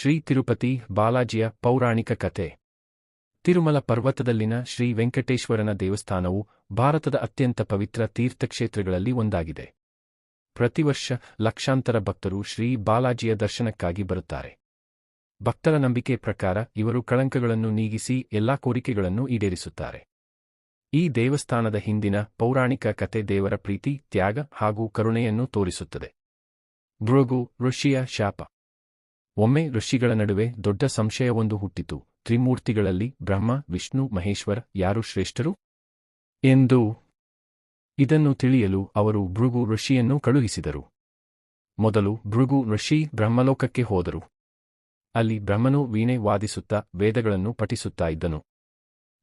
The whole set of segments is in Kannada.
ಶ್ರೀ ತಿರುಪತಿ ಬಾಲಾಜಿಯ ಪೌರಾಣಿಕ ಕತೆ ತಿರುಮಲ ಪರ್ವತದಲ್ಲಿನ ಶ್ರೀ ವೆಂಕಟೇಶ್ವರನ ದೇವಸ್ಥಾನವು ಭಾರತದ ಅತ್ಯಂತ ಪವಿತ್ರ ತೀರ್ಥಕ್ಷೇತ್ರಗಳಲ್ಲಿ ಒಂದಾಗಿದೆ. ಪ್ರತಿವರ್ಷ ಲಕ್ಷಾಂತರ ಭಕ್ತರು ಶ್ರೀ ಬಾಲಾಜಿಯ ದರ್ಶನಕ್ಕಾಗಿ ಬರುತ್ತಾರೆ. ಭಕ್ತರ ನಂಬಿಕೆ ಪ್ರಕಾರ ಇವರು ಕಳಂಕಗಳನ್ನು ನೀಗಿಸಿ ಎಲ್ಲಾ ಕೋರಿಕೆಗಳನ್ನು ಈಡೇರಿಸುತ್ತಾರೆ. ಈ ದೇವಸ್ಥಾನದ ಹಿಂದಿನ ಪೌರಾಣಿಕ ಕತೆ ದೇವರ ಪ್ರೀತಿ, ತ್ಯಾಗ ಹಾಗೂ ಕರುಣೆಯನ್ನು ತೋರಿಸುತ್ತದೆ. ಭೃಗು ಋಷಿಯ ಶಾಪ. ಒಮ್ಮೆ ಋಷಿಗಳ ನಡುವೆ ದೊಡ್ಡ ಸಂಶಯವೊಂದು ಹುಟ್ಟಿತು. ತ್ರಿಮೂರ್ತಿಗಳಲ್ಲಿ ಬ್ರಹ್ಮ, ವಿಷ್ಣು, ಮಹೇಶ್ವರ ಯಾರು ಶ್ರೇಷ್ಠರು? ಎಂದು ಇದನ್ನು ತಿಳಿಯಲು ಅವರು ಭೃಗು ಋಷಿಯನ್ನು ಕಳುಹಿಸಿದರು. ಮೊದಲು ಭೃಗು ಋಷಿ ಬ್ರಹ್ಮಲೋಕಕ್ಕೆ ಹೋದರು. ಅಲ್ಲಿ ಬ್ರಹ್ಮನು ವೀಣೆ ವಾದಿಸುತ್ತಾ ವೇದಗಳನ್ನು ಪಠಿಸುತ್ತಾ ಇದ್ದನು.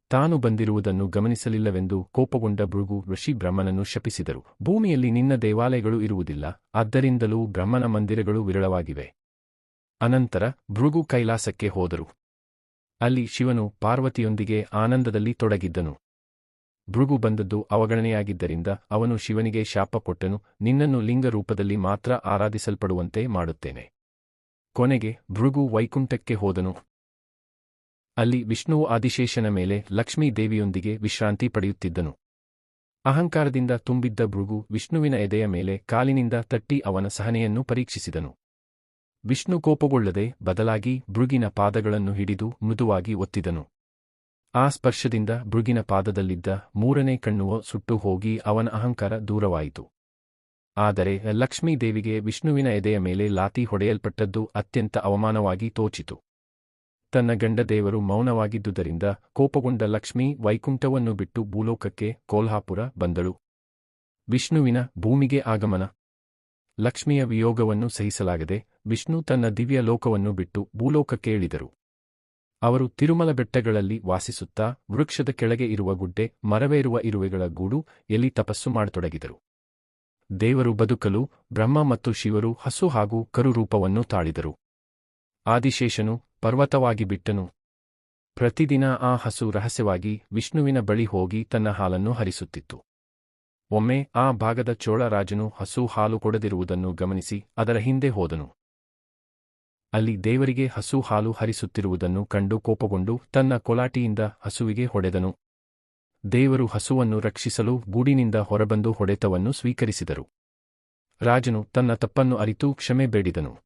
ತಾನು ಬಂದಿರುವುದನ್ನು ಗಮನಿಸಲಿಲ್ಲವೆಂದು ಕೋಪಗೊಂಡ ಭೃಗು ಋಷಿ ಬ್ರಹ್ಮನನ್ನು ಶಪಿಸಿದರು. ಭೂಮಿಯಲ್ಲಿ ನಿನ್ನ ದೇವಾಲಯಗಳು ಇರುವುದಿಲ್ಲ, ಆದ್ದರಿಂದಲೂ ಬ್ರಹ್ಮನ ಮಂದಿರಗಳು ವಿರಳವಾಗಿವೆ. ಅನಂತರ ಭೃಗು ಕೈಲಾಸಕ್ಕೆ ಹೋದರು. ಅಲ್ಲಿ ಶಿವನು ಪಾರ್ವತಿಯೊಂದಿಗೆ ಆನಂದದಲ್ಲಿ ತೊಡಗಿದ್ದನು. ಭೃಗು ಬಂದದ್ದು ಅವಗಣನೆಯಾಗಿದ್ದರಿಂದ ಅವನು ಶಿವನಿಗೆ ಶಾಪ ಕೊಟ್ಟನು, ನಿನ್ನನ್ನು ಲಿಂಗ ರೂಪದಲ್ಲಿ ಮಾತ್ರ ಆರಾಧಿಸಲ್ಪಡುವಂತೆ ಮಾಡುತ್ತೇನೆ. ಕೊನೆಗೆ ಭೃಗು ವೈಕುಂಠಕ್ಕೆ ಹೋದನು. ಅಲ್ಲಿ ವಿಷ್ಣುವು ಆದಿಶೇಷನ ಮೇಲೆ ಲಕ್ಷ್ಮೀ ದೇವಿಯೊಂದಿಗೆ ವಿಶ್ರಾಂತಿ ಪಡೆಯುತ್ತಿದ್ದನು. ಅಹಂಕಾರದಿಂದ ತುಂಬಿದ್ದ ಭೃಗು ವಿಷ್ಣುವಿನ ಎದೆಯ ಮೇಲೆ ಕಾಲಿನಿಂದ ತಟ್ಟಿ ಅವನ ಸಹನೆಯನ್ನು ಪರೀಕ್ಷಿಸಿದನು. ವಿಷ್ಣು ಕೋಪಗೊಳ್ಳದೆ ಬದಲಾಗಿ ಭೃಗಿನ ಪಾದಗಳನ್ನು ಹಿಡಿದು ಮೃದುವಾಗಿ ಒತ್ತಿದನು. ಆ ಸ್ಪರ್ಶದಿಂದ ಭೃಗಿನ ಪಾದದಲ್ಲಿದ್ದ ಮೂರನೇ ಕಣ್ಣುವ ಸುಟ್ಟು ಹೋಗಿ ಅವನ ಅಹಂಕಾರ ದೂರವಾಯಿತು. ಆದರೆ ಲಕ್ಷ್ಮೀದೇವಿಗೆ ವಿಷ್ಣುವಿನ ಎದೆಯ ಮೇಲೆ ಲಾತಿ ಹೊಡೆಯಲ್ಪಟ್ಟದ್ದು ಅತ್ಯಂತ ಅವಮಾನವಾಗಿ ತೋಚಿತು. ತನ್ನ ಗಂಡ ದೇವರು ಮೌನವಾಗಿದ್ದುದರಿಂದ ಕೋಪಗೊಂಡ ಲಕ್ಷ್ಮೀ ವೈಕುಂಠವನ್ನು ಬಿಟ್ಟು ಭೂಲೋಕಕ್ಕೆ ಕೋಲ್ಹಾಪುರ ಬಂದಳು. ವಿಷ್ಣುವಿನ ಭೂಮಿಗೆ ಆಗಮನ ಲಕ್ಷ್ಮಿಯ ವಿಯೋಗವನ್ನು ಸಹಿಸಲಾಗದೆ ವಿಷ್ಣು ತನ್ನ ದಿವ್ಯ ಲೋಕವನ್ನು ಬಿಟ್ಟು ಭೂಲೋಕಕ್ಕೆ ಇಳಿದರು. ಅವರು ತಿರುಮಲ ಬೆಟ್ಟಗಳಲ್ಲಿ ವಾಸಿಸುತ್ತಾ ವೃಕ್ಷದ ಕೆಳಗೆ ಇರುವ ಗುಡ್ಡೆ, ಮರವೇರುವ ಇರುವೆಗಳ ಗೂಡು ಎಲ್ಲಿ ತಪಸ್ಸು ಮಾಡತೊಡಗಿದರು. ದೇವರು ಬದುಕಲು ಬ್ರಹ್ಮ ಮತ್ತು ಶಿವರು ಹಸು ಹಾಗೂ ಕರು ರೂಪವನ್ನು ತಾಳಿದರು. ಆದಿಶೇಷನು ಪರ್ವತವಾಗಿ ಬಿಟ್ಟನು. ಪ್ರತಿದಿನ ಆ ಹಸು ರಹಸ್ಯವಾಗಿ ವಿಷ್ಣುವಿನ ಬಳಿ ಹೋಗಿ ತನ್ನ ಹಾಲನ್ನು ಹರಿಸುತ್ತಿತ್ತು. ಒಮ್ಮೆ ಆ ಭಾಗದ ಚೋಳ ರಾಜನು ಹಸು ಹಾಲು ಕೊಡದಿರುವುದನ್ನು ಗಮನಿಸಿ ಅದರ ಹಿಂದೆ ಹೋದನು. ಅಲ್ಲಿ ದೇವರಿಗೆ ಹಸು ಹಾಲು ಹರಿಸುತ್ತಿರುವುದನ್ನು ಕಂಡು ಕೋಪಗೊಂಡು ತನ್ನ ಕೊಲಾಟಿಯಿಂದ ಹಸುವಿಗೆ ಹೊಡೆದನು. ದೇವರು ಹಸುವನ್ನು ರಕ್ಷಿಸಲು ಗೂಡಿನಿಂದ ಹೊರಬಂದು ಹೊಡೆತವನ್ನು ಸ್ವೀಕರಿಸಿದರು. ರಾಜನು ತನ್ನ ತಪ್ಪನ್ನು ಅರಿತು ಕ್ಷಮೆ ಬೇಡಿದನು.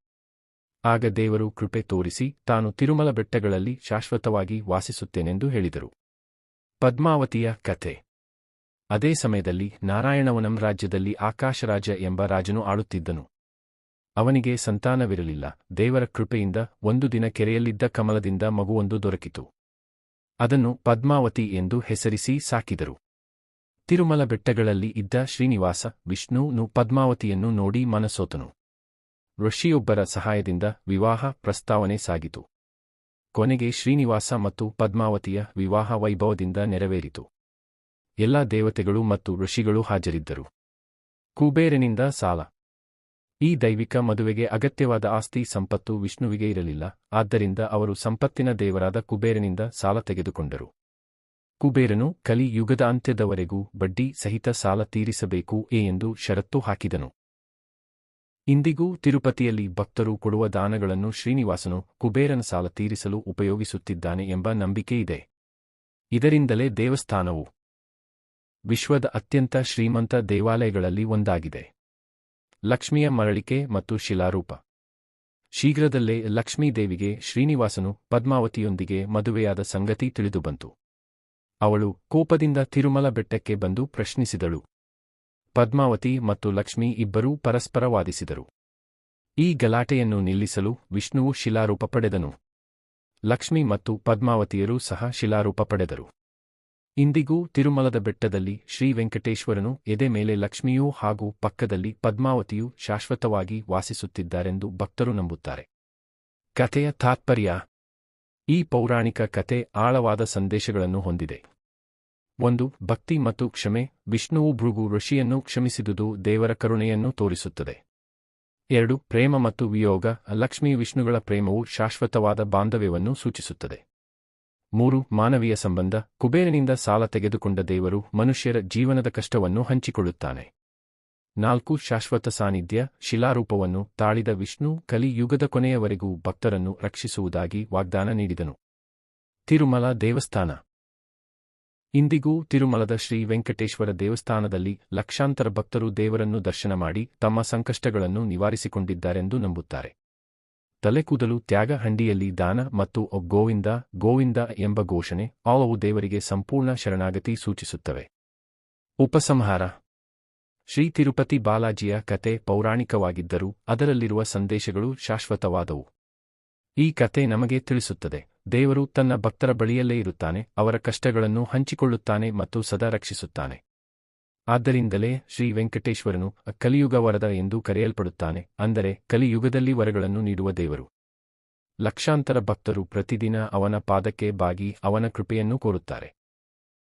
ಆಗ ದೇವರು ಕೃಪೆ ತೋರಿಸಿ ತಾನು ತಿರುಮಲ ಬೆಟ್ಟಗಳಲ್ಲಿ ಶಾಶ್ವತವಾಗಿ ವಾಸಿಸುತ್ತೇನೆಂದು ಹೇಳಿದರು. ಪದ್ಮಾವತಿಯ ಕಥೆ. ಅದೇ ಸಮಯದಲ್ಲಿ ನಾರಾಯಣವನಂ ರಾಜ್ಯದಲ್ಲಿ ಆಕಾಶರಾಜ ಎಂಬ ರಾಜನು ಆಳುತ್ತಿದ್ದನು. ಅವನಿಗೆ ಸಂತಾನವಿರಲಿಲ್ಲ, ದೇವರ ಕೃಪೆಯಿಂದ ಒಂದು ದಿನ ಕೆರೆಯಲ್ಲಿದ್ದ ಕಮಲದಿಂದ ಮಗುವೊಂದು ದೊರಕಿತು. ಅದನ್ನು ಪದ್ಮಾವತಿ ಎಂದು ಹೆಸರಿಸಿ ಸಾಕಿದರು. ತಿರುಮಲ ಬೆಟ್ಟಗಳಲ್ಲಿ ಇದ್ದ ಶ್ರೀನಿವಾಸ, ವಿಷ್ಣುನು ಪದ್ಮಾವತಿಯನ್ನು ನೋಡಿ ಮನಸೋತನು. ಋಷಿಯೊಬ್ಬರ ಸಹಾಯದಿಂದ ವಿವಾಹ ಪ್ರಸ್ತಾವನೆ ಸಾಗಿತು. ಕೊನೆಗೆ ಶ್ರೀನಿವಾಸ ಮತ್ತು ಪದ್ಮಾವತಿಯ ವಿವಾಹ ವೈಭವದಿಂದ ನೆರವೇರಿತು. ಎಲ್ಲಾ ದೇವತೆಗಳು ಮತ್ತು ಋಷಿಗಳು ಹಾಜರಿದ್ದರು. ಕುಬೇರನಿಂದ ಸಾಲ. ಈ ದೈವಿಕ ಮದುವೆಗೆ ಅಗತ್ಯವಾದ ಆಸ್ತಿ ಸಂಪತ್ತು ವಿಷ್ಣುವಿಗೆ ಇರಲಿಲ್ಲ, ಆದ್ದರಿಂದ ಅವರು ಸಂಪತ್ತಿನ ದೇವರಾದ ಕುಬೇರನಿಂದ ಸಾಲ ತೆಗೆದುಕೊಂಡರು. ಕುಬೇರನು ಕಲಿ ಯುಗದ ಅಂತ್ಯದವರೆಗೂ ಬಡ್ಡಿ ಸಹಿತ ಸಾಲ ತೀರಿಸಬೇಕು ಎ ಎಂದು ಷರತ್ತು ಹಾಕಿದನು. ಇಂದಿಗೂ ತಿರುಪತಿಯಲ್ಲಿ ಭಕ್ತರು ಕೊಡುವ ದಾನಗಳನ್ನು ಶ್ರೀನಿವಾಸನು ಕುಬೇರನ ಸಾಲ ತೀರಿಸಲು ಉಪಯೋಗಿಸುತ್ತಿದ್ದಾನೆ ಎಂಬ ನಂಬಿಕೆಯಿದೆ ಇದರಿಂದಲೇ ದೇವಸ್ಥಾನವು ವಿಶ್ವದ ಅತ್ಯಂತ ಶ್ರೀಮಂತ ದೇವಾಲಯಗಳಲ್ಲಿ ಒಂದಾಗಿದೆ. ಲಕ್ಷ್ಮಿಯ ಮರಳಿಕೆ ಮತ್ತು ಶಿಲಾರೂಪ. ಶೀಘ್ರದಲ್ಲೇ ಲಕ್ಷ್ಮೀದೇವಿಗೆ ಶ್ರೀನಿವಾಸನು ಪದ್ಮಾವತಿಯೊಂದಿಗೆ ಮದುವೆಯಾದ ಸಂಗತಿ ತಿಳಿದುಬಂತು. ಅವಳು ಕೋಪದಿಂದ ತಿರುಮಲ ಬೆಟ್ಟಕ್ಕೆ ಬಂದು ಪ್ರಶ್ನಿಸಿದಳು. ಪದ್ಮಾವತಿ ಮತ್ತು ಲಕ್ಷ್ಮಿ ಇಬ್ಬರೂ ಪರಸ್ಪರ ವಾದಿಸಿದರು. ಈ ಗಲಾಟೆಯನ್ನು ನಿಲ್ಲಿಸಲು ವಿಷ್ಣುವು ಶಿಲಾರೂಪ ಪಡೆದನು. ಲಕ್ಷ್ಮಿ ಮತ್ತು ಪದ್ಮಾವತಿಯರೂ ಸಹ ಶಿಲಾರೂಪ ಪಡೆದರು. ಇಂದಿಗೂ ತಿರುಮಲದ ಬೆಟ್ಟದಲ್ಲಿ ಶ್ರೀ ವೆಂಕಟೇಶ್ವರನು ಎದೆ ಮೇಲೆ ಲಕ್ಷ್ಮಿಯೂ ಹಾಗೂ ಪಕ್ಕದಲ್ಲಿ ಪದ್ಮಾವತಿಯೂ ಶಾಶ್ವತವಾಗಿ ವಾಸಿಸುತ್ತಿದ್ದಾರೆಂದು ಭಕ್ತರು ನಂಬುತ್ತಾರೆ. ಕಥೆಯ ತಾತ್ಪರ್ಯ. ಈ ಪೌರಾಣಿಕ ಕಥೆ ಆಳವಾದ ಸಂದೇಶಗಳನ್ನು ಹೊಂದಿದೆ. ಒಂದು, ಭಕ್ತಿ ಮತ್ತು ಕ್ಷಮೆ ವಿಷ್ಣುವು ಭೃಗು ಋಷಿಯನ್ನು ಕ್ಷಮಿಸಿದುದು ದೇವರ ಕರುಣೆಯನ್ನು ತೋರಿಸುತ್ತದೆ. ಎರಡು, ಪ್ರೇಮ ಮತ್ತು ವಿಯೋಗ, ಲಕ್ಷ್ಮೀ ವಿಷ್ಣುಗಳ ಪ್ರೇಮವು ಶಾಶ್ವತವಾದ ಬಾಂಧವ್ಯವನ್ನು ಸೂಚಿಸುತ್ತದೆ. ಮೂರು, ಮಾನವೀಯ ಸಂಬಂಧ, ಕುಬೇರನಿಂದ ಸಾಲ ತೆಗೆದುಕೊಂಡ ದೇವರು ಮನುಷ್ಯರ ಜೀವನದ ಕಷ್ಟವನ್ನು ಹಂಚಿಕೊಳ್ಳುತ್ತಾನೆ. ನಾಲ್ಕು, ಶಾಶ್ವತ ಸಾನ್ನಿಧ್ಯ, ಶಿಲಾರೂಪವನ್ನು ತಾಳಿದ ವಿಷ್ಣು ಕಲಿಯುಗದ ಕೊನೆಯವರೆಗೂ ಭಕ್ತರನ್ನು ರಕ್ಷಿಸುವುದಾಗಿ ವಾಗ್ದಾನ ನೀಡಿದನು. ತಿರುಮಲ ದೇವಸ್ಥಾನ. ಇಂದಿಗೂ ತಿರುಮಲದ ಶ್ರೀ ವೆಂಕಟೇಶ್ವರ ದೇವಸ್ಥಾನದಲ್ಲಿ ಲಕ್ಷಾಂತರ ಭಕ್ತರು ದೇವರನ್ನು ದರ್ಶನ ಮಾಡಿ ತಮ್ಮ ಸಂಕಷ್ಟಗಳನ್ನು ನಿವಾರಿಸಿಕೊಂಡಿದ್ದಾರೆಂದು ನಂಬುತ್ತಾರೆ. ತಲೆಕೂದಲು ತ್ಯಾಗ ಹಂಡಿಯಲ್ಲಿ ದಾನ ಮತ್ತು ಗೋವಿಂದ ಗೋವಿಂದ ಎಂಬ ಘೋಷಣೆ ಅವು ದೇವರಿಗೆ ಸಂಪೂರ್ಣ ಶರಣಾಗತಿ ಸೂಚಿಸುತ್ತವೆ. ಉಪಸಂಹಾರ. ಶ್ರೀ ತಿರುಪತಿ ಬಾಲಾಜಿಯ ಕತೆ ಪೌರಾಣಿಕವಾಗಿದ್ದರೂ ಅದರಲ್ಲಿರುವ ಸಂದೇಶಗಳು ಶಾಶ್ವತವಾದವು. ಈ ಕತೆ ನಮಗೆ ತಿಳಿಸುತ್ತದೆ, ದೇವರು ತನ್ನ ಭಕ್ತರ ಬಳಿಯಲ್ಲೇ ಇರುತ್ತಾನೆ, ಅವರ ಕಷ್ಟಗಳನ್ನು ಹಂಚಿಕೊಳ್ಳುತ್ತಾನೆ ಮತ್ತು ಸದಾ ರಕ್ಷಿಸುತ್ತಾನೆ. ಆದ್ದರಿಂದಲೇ ಶ್ರೀ ವೆಂಕಟೇಶ್ವರನು ಕಲಿಯುಗ ವರದ ಎಂದು ಕರೆಯಲ್ಪಡುತ್ತಾನೆ, ಅಂದರೆ ಕಲಿಯುಗದಲ್ಲಿ ವರಗಳನ್ನು ನೀಡುವ ದೇವರು. ಲಕ್ಷಾಂತರ ಭಕ್ತರು ಪ್ರತಿದಿನ ಅವನ ಪಾದಕ್ಕೆ ಬಾಗಿ ಅವನ ಕೃಪೆಯನ್ನು ಕೋರುತ್ತಾರೆ.